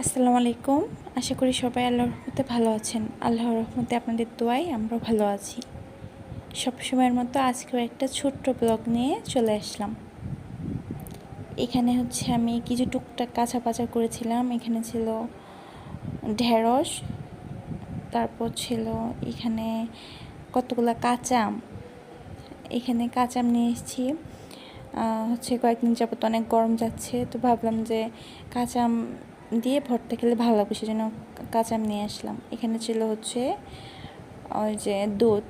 আসসালামু আলাইকুম। আশা করি সবাই আল্লাহর রহমতে ভালো আছেন। আল্লাহর রহমতে আপনাদের দোয়াই আমরাও ভালো আছি। সবসময়ের মতো আজকেও একটা ছোট্ট ব্লগ নিয়ে চলে আসলাম। এখানে হচ্ছে আমি কিছু টুকটাক কাঁচা পাচা করেছিলাম। এখানে ছিল ঢেঁড়স, তারপর ছিল এখানে কতগুলো কাঁচা আম। এখানে কাঁচা আম নিয়ে এসেছি। হচ্ছে কয়েকদিন যাবত অনেক গরম যাচ্ছে। তো ভাবলাম যে কাঁচা আম দিয়ে ভর্তা খেলে ভালো লাগবে, সেজন্য কাঁচা আম নিয়ে আসলাম। এখানে ছিল হচ্ছে, ওই যে দুধ,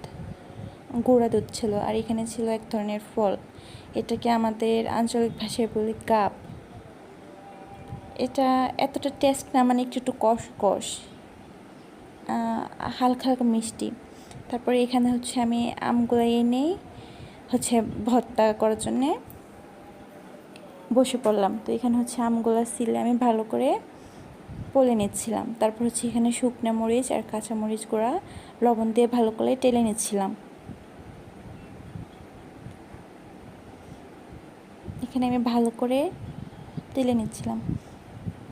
গুঁড়া দুধ ছিল, আর এখানে ছিল এক ধরনের ফল। এটাকে আমাদের আঞ্চলিক ভাষায় বলি কাপ। এটা এতটা টেস্ট না মানে একটু একটু কষ কষ হালকা হালকা মিষ্টি। তারপরে এখানে হচ্ছে আমি আমগুলো এনেই হচ্ছে ভর্তা করার জন্যে বসে পড়লাম। তো এখানে হচ্ছে আমগুলো সিলে আমি ভালো করে পলে নিচ্ছিলাম। তারপর হচ্ছে এখানে শুকনো মরিচ আর কাঁচা মরিচ গুঁড়া, লবণ দিয়ে ভালো করে টেলে নিচ্ছিলাম। এখানে আমি ভালো করে তেলে নিচ্ছিলাম।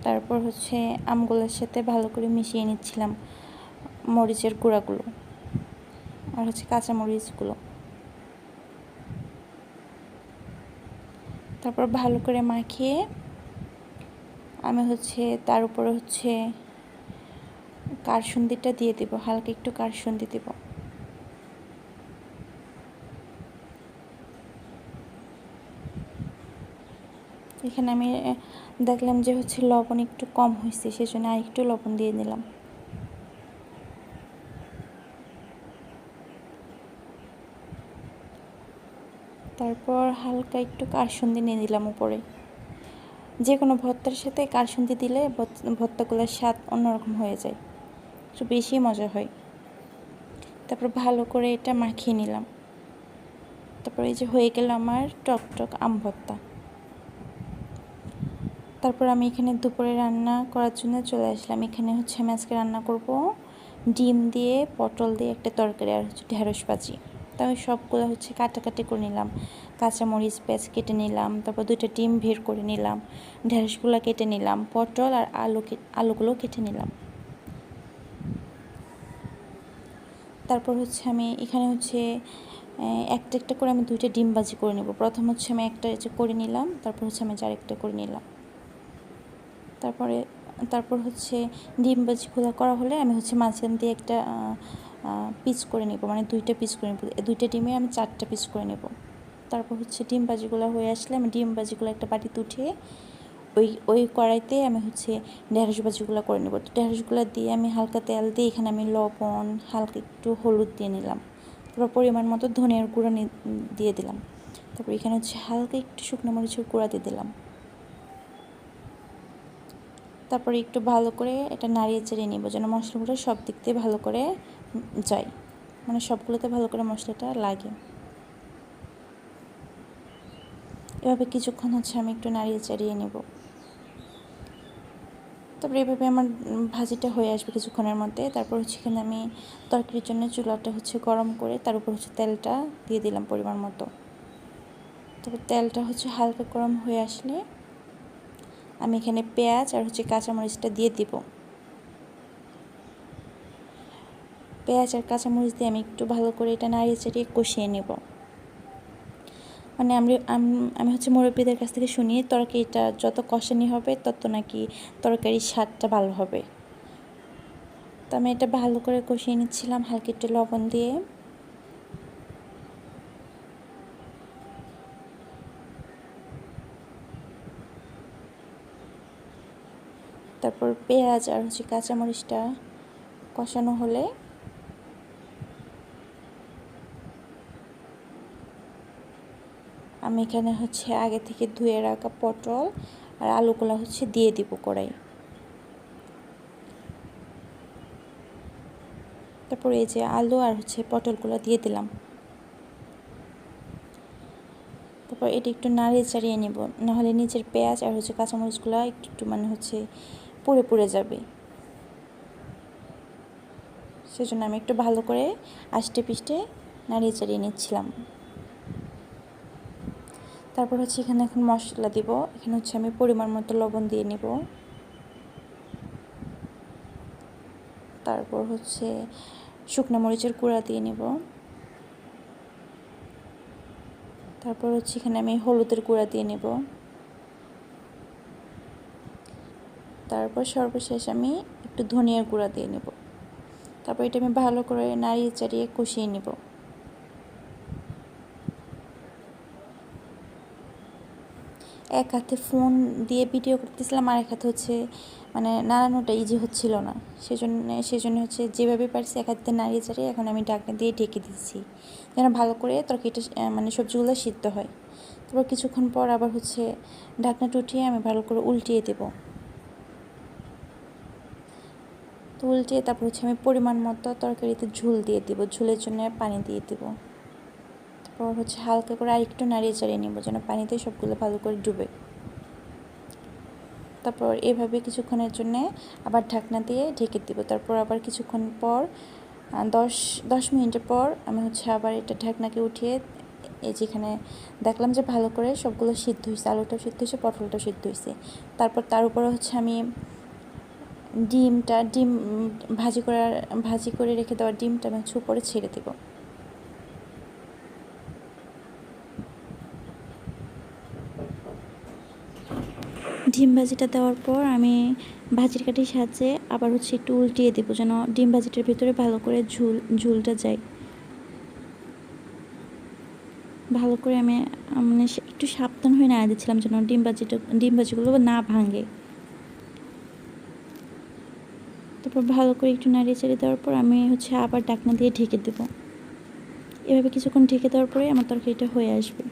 তারপর হচ্ছে আমগুলোর সাথে ভালো করে মিশিয়ে নিচ্ছিলাম মরিচের গুঁড়াগুলো আর হচ্ছে কাঁচা মরিচগুলো। তারপর ভালো করে মাখিয়ে আমি হচ্ছে তার উপরে হচ্ছে কারসুন্দিটা দিয়ে দেবো, হালকা একটু কারসুন্দি দেব। এখানে আমি দেখলাম যে হচ্ছে লবণ একটু কম হয়েছে, সেজন্য আর একটু লবণ দিয়ে নিলাম। তারপর হালকা একটু কারসুন্দি নিয়ে দিলাম উপরে। যে কোনো ভর্তার সাথে কারসুন্দি দিলে ভর্তাগুলোর স্বাদ অন্যরকম হয়ে যায়। একটু বেশি মজা হয়। তারপর ভালো করে এটা মাখিয়ে নিলাম। তারপর এই যে হয়ে গেল আমার টক টক আম ভর্তা। তারপর আমি এখানে দুপুরে রান্না করার জন্য চলে আসলাম। এখানে হচ্ছে আমি আজকে রান্না করব ডিম দিয়ে পটল দিয়ে একটা তরকারি আর হচ্ছে ঢেঁড়স ভাজি। তো আমি সবগুলো হচ্ছে কাটাকাটি করে নিলাম। কাঁচামরিচ পেঁয়াজ কেটে নিলাম, তারপর দুইটা ডিম ভের করে নিলাম, ঢেঁড়সগুলো কেটে নিলাম, পটল আর আলু আলুগুলো কেটে নিলাম। তারপর হচ্ছে আমি এখানে হচ্ছে একটা একটা করে আমি দুইটা ডিম বাজি করে নেব। প্রথম হচ্ছে আমি একটা করে নিলাম, তারপর হচ্ছে আমি আরেকটা করে নিলাম। তারপরে, তারপর হচ্ছে ডিম বাজি খোলা করা হলে আমি হচ্ছে মাঝখান দিয়ে একটা পিস করে নেব মানে দুইটা পিস করে নেব। দুইটা ডিমে আমি চারটা পিস করে নেব। তারপর হচ্ছে ডিম ভাজিগুলো হয়ে আসলে আমি ডিম বাজিগুলো একটা বাটিতে উঠিয়ে ওই ওই কড়াইতে আমি হচ্ছে ঢেঁড়স ভাজিগুলো করে নেব। তো ঢেঁড়সগুলো দিয়ে আমি হালকা তেল দিয়ে এখানে আমি লবণ, হালকা একটু হলুদ দিয়ে নিলাম। তারপর পরিমাণ মতো ধনিয়ার গুঁড়া দিয়ে দিলাম। তারপর এখানে হচ্ছে হালকা একটু শুকনো মরিচের গুঁড়া দিয়ে দিলাম। তারপরে একটু ভালো করে এটা নাড়িয়ে চেড়িয়ে নিব, যেন মশলাগুলো সব দিক দিয়ে ভালো করে যায় মানে সবগুলোতে ভালো করে মশলাটা লাগে। এভাবে কিছুক্ষণ হচ্ছে আমি একটু নাড়িয়ে চাড়িয়ে নেব। তারপরে এভাবে আমার ভাজিটা হয়ে আসবে কিছুক্ষণের মধ্যে। তারপর হচ্ছে এখানে আমি তরকারির জন্য চুলাটা হচ্ছে গরম করে তার উপর হচ্ছে তেলটা দিয়ে দিলাম পরিমাণ মতো। তারপর তেলটা হচ্ছে হালকা গরম হয়ে আসলে আমি এখানে পেঁয়াজ আর হচ্ছে কাঁচামরিচটা দিয়ে দিব। পেঁয়াজ আর কাঁচামরিচ দিয়ে আমি একটু ভালো করে এটা নাড়িয়ে চাড়িয়ে কষিয়ে নেব। মানে আমি আমি হচ্ছে মুরব্বীদের কাছ থেকে শুনি, তরকারিটা যত কষানি হবে, তত নাকি তরকারির স্বাদটা ভালো হবে। তো আমি এটা ভালো করে কষিয়ে নিচ্ছিলাম হালকা একটু লবণ দিয়ে। তারপর পেঁয়াজ আর হচ্ছে কাঁচামরিচটা কষানো হলে আমি এখানে হচ্ছে আগে থেকে ধুয়ে রাখা পটল আর আলুগুলো হচ্ছে দিয়ে দিব কড়াই। তারপর এই যে আলু আর হচ্ছে পটলগুলো দিয়ে দিলাম। তারপর এটা একটু নাড়িয়ে চাড়িয়ে নেব, নাহলে নিচের পেঁয়াজ আর হচ্ছে কাঁচামরিচগুলো একটু একটু মানে হচ্ছে পুড়ে পুড়ে যাবে। সেজন্য আমি একটু ভালো করে আষ্টে পিষ্টে নাড়িয়ে চাড়িয়ে নিচ্ছিলাম। তারপর হচ্ছে এখানে এখন মশলা দিব। এখানে হচ্ছে আমি পরিমাণ মতো লবণ দিয়ে নেব। তারপর হচ্ছে শুকনো মরিচের গুঁড়া দিয়ে নেব। তারপর হচ্ছে এখানে আমি হলুদের গুঁড়া দিয়ে নেব। তারপর সর্বশেষ আমি একটু ধনিয়ার গুঁড়া দিয়ে নেব। তারপর এটা আমি ভালো করে নাড়িয়ে চাড়িয়ে কষিয়ে নেব। এক হাতে ফোন দিয়ে ভিডিও করতেছিলাম আর এক হাতে হচ্ছে মানে নাড়ানোটা ইজি হচ্ছিল না। সেজন্য সেজন্য হচ্ছে যেভাবে পারছি এক হাতে নাড়িয়ে চাড়িয়ে এখন আমি ঢাকনা দিয়ে ঢেকে দিচ্ছি। যেন ভালো করে তরকারিটা মানে সবজিগুলো সিদ্ধ হয়। তারপর কিছুক্ষণ পর আবার হচ্ছে ঢাকনাটা উঠিয়ে আমি ভালো করে উল্টিয়ে দেবো। তো উল্টিয়ে তারপর হচ্ছে আমি পরিমাণ মতো তরকারিতে ঝুল দিয়ে দিব, ঝুলের জন্য পানি দিয়ে দিব। তারপর হচ্ছে হালকা করে আরেকটু নাড়িয়ে চাড়িয়ে নেব যেন পানিতে সবগুলো ভালো করে ডুবে। তারপর এভাবে কিছুক্ষণের জন্য আবার ঢাকনা দিয়ে ঢেকে দিব। তারপর আবার কিছুক্ষণ পর দশ দশ মিনিটের পর আমি হচ্ছে আবার এটা ঢাকনাকে উঠিয়ে এই যেখানে দেখলাম যে ভালো করে সবগুলো সিদ্ধ হয়েছে আলুটাও সিদ্ধ হয়েছে পটলটাও সিদ্ধ হয়েছে তারপর তার উপরে হচ্ছে আমি ডিমটা, ডিম ভাজি করার, ভাজি করে রেখে দেওয়া ডিমটা আমি হচ্ছে উপরে ছেড়ে দেবো। ডিম ভাজিটা দেওয়ার পর আমি ভাজির কাঠির সাহায্যে আবার হচ্ছে একটু উল্টিয়ে দেবো যেন ডিম ভাজিটার ভিতরে ভালো করে ঝুল, ঝুলটা যায়। ভালো করে আমি মানে একটু সাবধান হয়ে নাড়া দিচ্ছিলাম যেন ডিম ভাজিটা, ডিম ভাজিগুলো না ভাঙে। তারপর ভালো করে একটু নাড়িয়ে চাড়িয়ে দেওয়ার পর আমি হচ্ছে আবার ডাকনা দিয়ে ঢেকে দেবো। এভাবে কিছুক্ষণ ঢেকে দেওয়ার পরে আমার তরকারিটা হয়ে আসবে।